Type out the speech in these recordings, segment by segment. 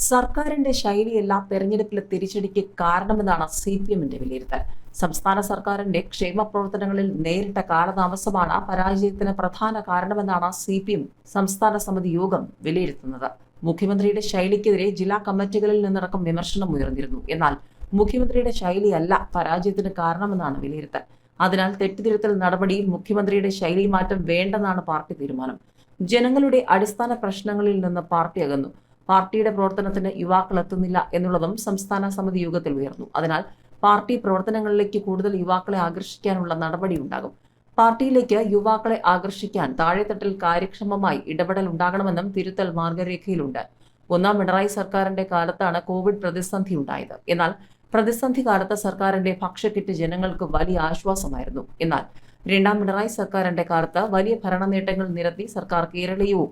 സർക്കാരിന്റെ ശൈലിയല്ല തെരഞ്ഞെടുപ്പിലെ തിരിച്ചടിക്ക് കാരണമെന്നാണ് സി പി എമ്മിന്റെ വിലയിരുത്തൽ. സംസ്ഥാന സർക്കാരിന്റെ ക്ഷേമ പ്രവർത്തനങ്ങളിൽ നേരിട്ട കാലതാമസമാണ് പരാജയത്തിന് പ്രധാന കാരണമെന്നാണ് സി പി എം സംസ്ഥാന സമിതി യോഗം വിലയിരുത്തുന്നത്. മുഖ്യമന്ത്രിയുടെ ശൈലിക്കെതിരെ ജില്ലാ കമ്മിറ്റികളിൽ നിന്നടക്കം വിമർശനം ഉയർന്നിരുന്നു. എന്നാൽ മുഖ്യമന്ത്രിയുടെ ശൈലിയല്ല പരാജയത്തിന് കാരണമെന്നാണ് വിലയിരുത്തൽ. അതിനാൽ തെറ്റിതിരുത്തൽ നടപടിയിൽ മുഖ്യമന്ത്രിയുടെ ശൈലി മാറ്റം വേണ്ടെന്നാണ് പാർട്ടി തീരുമാനം. ജനങ്ങളുടെ അടിസ്ഥാന പ്രശ്നങ്ങളിൽ നിന്ന് പാർട്ടി അകന്നു. പാർട്ടിയുടെ പ്രവർത്തനത്തിന് യുവാക്കൾ എത്തുന്നില്ല എന്നുള്ളതും സംസ്ഥാന സമിതി യോഗത്തിൽ ഉയർന്നു. അതിനാൽ പാർട്ടി പ്രവർത്തനങ്ങളിലേക്ക് കൂടുതൽ യുവാക്കളെ ആകർഷിക്കാനുള്ള നടപടി ഉണ്ടാകും. പാർട്ടിയിലേക്ക് യുവാക്കളെ ആകർഷിക്കാൻ താഴെത്തട്ടിൽ കാര്യക്ഷമമായി ഇടപെടൽ ഉണ്ടാകണമെന്നും തിരുത്തൽ മാർഗരേഖയിലുണ്ട്. ഒന്നാം പിണറായി സർക്കാരിന്റെ കാലത്താണ് കോവിഡ് പ്രതിസന്ധി ഉണ്ടായത്. എന്നാൽ പ്രതിസന്ധി കാലത്ത് സർക്കാരിന്റെ ഭക്ഷ്യക്കിറ്റ് ജനങ്ങൾക്ക് വലിയ ആശ്വാസമായിരുന്നു. എന്നാൽ രണ്ടാം പിണറായി സർക്കാരിന്റെ കാലത്ത് വലിയ ഭരണ നേട്ടങ്ങൾ നിരത്തി സർക്കാർ കേരളീയവും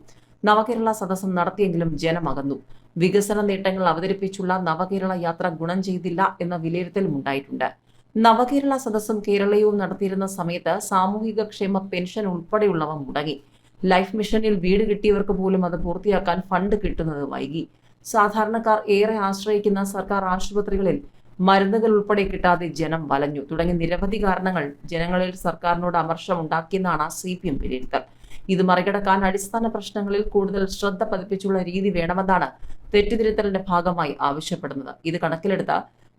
നവകേരള സദസ്സും നടത്തിയെങ്കിലും ജനമകന്നു. വികസന നേട്ടങ്ങൾ അവതരിപ്പിച്ചുള്ള നവകേരള യാത്ര ഗുണം ചെയ്തില്ല എന്ന വിലയിരുത്തലും ഉണ്ടായിട്ടുണ്ട്. നവകേരള സദസ്സും കേരളീയവും നടത്തിയിരുന്ന സമയത്ത് സാമൂഹിക ക്ഷേമ പെൻഷൻ ഉൾപ്പെടെയുള്ളവ മുടങ്ങി. ലൈഫ് മിഷനിൽ വീട് കിട്ടിയവർക്ക് പോലും അത് പൂർത്തിയാക്കാൻ ഫണ്ട് കിട്ടുന്നത് വൈകി. സാധാരണക്കാർ ഏറെ ആശ്രയിക്കുന്ന സർക്കാർ ആശുപത്രികളിൽ മരുന്നുകൾ ഉൾപ്പെടെ കിട്ടാതെ ജനം വലഞ്ഞു. തുടങ്ങി നിരവധി കാരണങ്ങൾ ജനങ്ങളിൽ സർക്കാരിനോട് അമർഷം ഉണ്ടാക്കിയെന്നാണ് സി പി എം വിലയിരുത്തൽ. ഇത് മറികടക്കാൻ അടിസ്ഥാന പ്രശ്നങ്ങളിൽ കൂടുതൽ ശ്രദ്ധ പതിപ്പിച്ചുള്ള രീതി വേണമെന്നാണ് തെറ്റിതിരുത്തലിന്റെ ഭാഗമായി ആവശ്യപ്പെടുന്നത്. ഇത് കണക്കിലെടുത്ത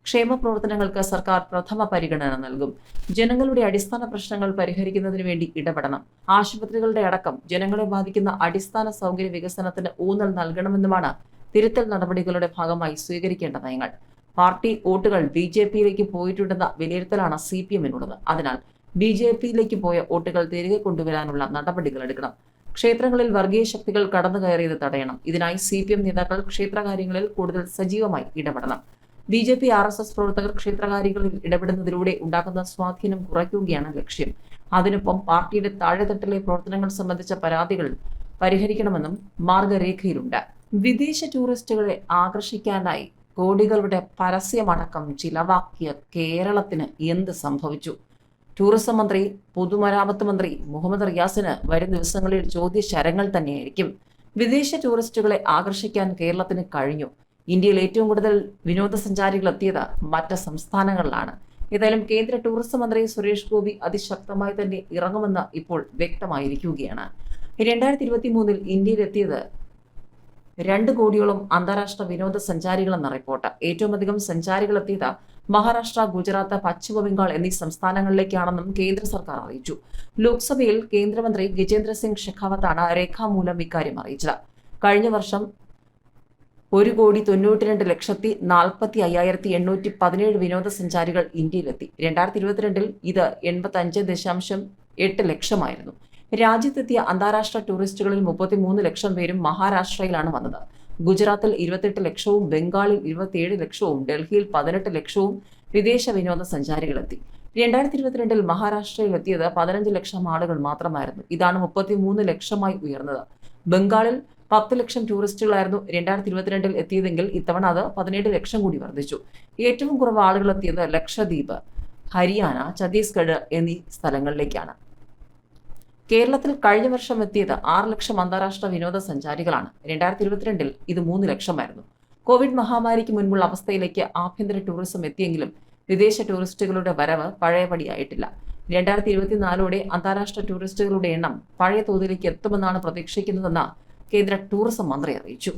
ക്ഷേമ പ്രവർത്തനങ്ങൾക്ക് സർക്കാർ പ്രഥമ പരിഗണന നൽകും. ജനങ്ങളുടെ അടിസ്ഥാന പ്രശ്നങ്ങൾ പരിഹരിക്കുന്നതിന് വേണ്ടി ഇടപെടണം. ആശുപത്രികളുടെ അടക്കം ജനങ്ങളെ ബാധിക്കുന്ന അടിസ്ഥാന സൗകര്യ വികസനത്തിന് ഊന്നൽ നൽകണമെന്നുമാണ് തിരുത്തൽ നടപടികളുടെ ഭാഗമായി സ്വീകരിക്കേണ്ട നയങ്ങൾ. പാർട്ടി വോട്ടുകൾ ബി ജെ പിയിലേക്ക് പോയിട്ടുണ്ടെന്ന വിലയിരുത്തലാണ് സി പി എമ്മിനുള്ളത്. അതിനാൽ ബി ജെ പിയിലേക്ക് പോയ വോട്ടുകൾ തിരികെ കൊണ്ടുവരാനുള്ള നടപടികൾ എടുക്കണം. ക്ഷേത്രങ്ങളിൽ വർഗീയ ശക്തികൾ കടന്നു കയറിയത് തടയണം. ഇതിനായി സി പി എം നേതാക്കൾ ക്ഷേത്രകാര്യങ്ങളിൽ കൂടുതൽ സജീവമായി ഇടപെടണം. B J P R S S പ്രവർത്തകർ ക്ഷേത്രകാര്യങ്ങളിൽ ഇടപെടുന്നതിലൂടെ ഉണ്ടാക്കുന്ന സ്വാധീനം കുറയ്ക്കുകയാണ് ലക്ഷ്യം. അതിനൊപ്പം പാർട്ടിയുടെ താഴെത്തട്ടിലെ പ്രവർത്തനങ്ങൾ സംബന്ധിച്ച പരാതികൾ പരിഹരിക്കണമെന്നും മാർഗരേഖയിലുണ്ട്. വിദേശ ടൂറിസ്റ്റുകളെ ആകർഷിക്കാനായി കോടികളുടെ പരസ്യമടക്കം ചിലവാക്കിയ കേരളത്തിന് എന്ത് സംഭവിച്ചു? ടൂറിസം മന്ത്രി പൊതുമരാമത്ത് മന്ത്രി മുഹമ്മദ് റിയാസിന് വരും ദിവസങ്ങളിൽ ചോദ്യശരങ്ങൾ തന്നെയായിരിക്കും. വിദേശ ടൂറിസ്റ്റുകളെ ആകർഷിക്കാൻ കേരളത്തിന് കഴിഞ്ഞു. ഇന്ത്യയിൽ ഏറ്റവും കൂടുതൽ വിനോദസഞ്ചാരികൾ എത്തിയത് മറ്റ് സംസ്ഥാനങ്ങളിലാണ്. ഏതായാലും കേന്ദ്ര ടൂറിസം മന്ത്രി സുരേഷ് ഗോപി അതിശക്തമായി തന്നെ ഇറങ്ങുമെന്ന് ഇപ്പോൾ വ്യക്തമായിരിക്കുകയാണ്. രണ്ടായിരത്തി ഇരുപത്തി മൂന്നിൽ ഇന്ത്യയിലെത്തിയത് രണ്ട് കോടിയോളം അന്താരാഷ്ട്ര വിനോദസഞ്ചാരികളെന്ന റിപ്പോർട്ട്. ഏറ്റവും അധികം സഞ്ചാരികൾ എത്തിയത് മഹാരാഷ്ട്ര ഗുജറാത്ത് പശ്ചിമ ബംഗാൾ എന്നീ സംസ്ഥാനങ്ങളിലേക്കാണെന്നും കേന്ദ്ര സർക്കാർ അറിയിച്ചു. ലോക്സഭയിൽ കേന്ദ്രമന്ത്രി ഗജേന്ദ്ര സിംഗ് ഷെഖാവത്താണ് രേഖാമൂലം ഇക്കാര്യം അറിയിച്ചത്. കഴിഞ്ഞ വർഷം ഒരു കോടി തൊണ്ണൂറ്റി രണ്ട് ലക്ഷത്തി നാൽപ്പത്തി അയ്യായിരത്തി എണ്ണൂറ്റി പതിനേഴ് വിനോദസഞ്ചാരികൾ ഇന്ത്യയിലെത്തി. രണ്ടായിരത്തി ഇരുപത്തിരണ്ടിൽ ഇത് എൺപത്തി അഞ്ച് ദശാംശം എട്ട് ലക്ഷമായിരുന്നു. രാജ്യത്തെത്തിയ അന്താരാഷ്ട്ര ടൂറിസ്റ്റുകളിൽ മുപ്പത്തിമൂന്ന് ലക്ഷം പേരും മഹാരാഷ്ട്രയിലാണ് വന്നത്. ഗുജറാത്തിൽ ഇരുപത്തെട്ട് ലക്ഷവും ബംഗാളിൽ ഇരുപത്തിയേഴ് ലക്ഷവും ഡൽഹിയിൽ പതിനെട്ട് ലക്ഷവും വിദേശ വിനോദ വിനോദസഞ്ചാരികളെത്തി. രണ്ടായിരത്തി ഇരുപത്തിരണ്ടിൽ മഹാരാഷ്ട്രയിൽ എത്തിയത് പതിനഞ്ച് ലക്ഷം ആളുകൾ മാത്രമായിരുന്നു. ഇതാണ് മുപ്പത്തിമൂന്ന് ലക്ഷമായി ഉയർന്നത്. ബംഗാളിൽ പത്ത് ലക്ഷം ടൂറിസ്റ്റുകളായിരുന്നു രണ്ടായിരത്തി ഇരുപത്തിരണ്ടിൽ എത്തിയതെങ്കിൽ ഇത്തവണ അത് പതിനേഴ് ലക്ഷം കൂടി വർദ്ധിച്ചു. ഏറ്റവും കുറവ് ആളുകൾ എത്തിയത് ലക്ഷദ്വീപ് ഹരിയാന ഛത്തീസ്ഗഡ് എന്നീ സ്ഥലങ്ങളിലേക്കാണ്. കേരളത്തിൽ കഴിഞ്ഞ വർഷം എത്തിയത് ആറ് ലക്ഷം അന്താരാഷ്ട്ര വിനോദസഞ്ചാരികളാണ്. രണ്ടായിരത്തി ഇരുപത്തിരണ്ടിൽ ഇത് മൂന്ന് ലക്ഷമായിരുന്നു. കോവിഡ് മഹാമാരിക്ക് മുൻപുള്ള അവസ്ഥയിലേക്ക് ആഭ്യന്തര ടൂറിസം എത്തിയെങ്കിലും വിദേശ ടൂറിസ്റ്റുകളുടെ വരവ് പഴയപടിയായിട്ടില്ല. രണ്ടായിരത്തി ഇരുപത്തിനാലോടെ അന്താരാഷ്ട്ര ടൂറിസ്റ്റുകളുടെ എണ്ണം പഴയ തോതിലേക്ക് എത്തുമെന്നാണ് പ്രതീക്ഷിക്കുന്നതെന്ന് കേന്ദ്ര ടൂറിസം മന്ത്രി അറിയിച്ചു.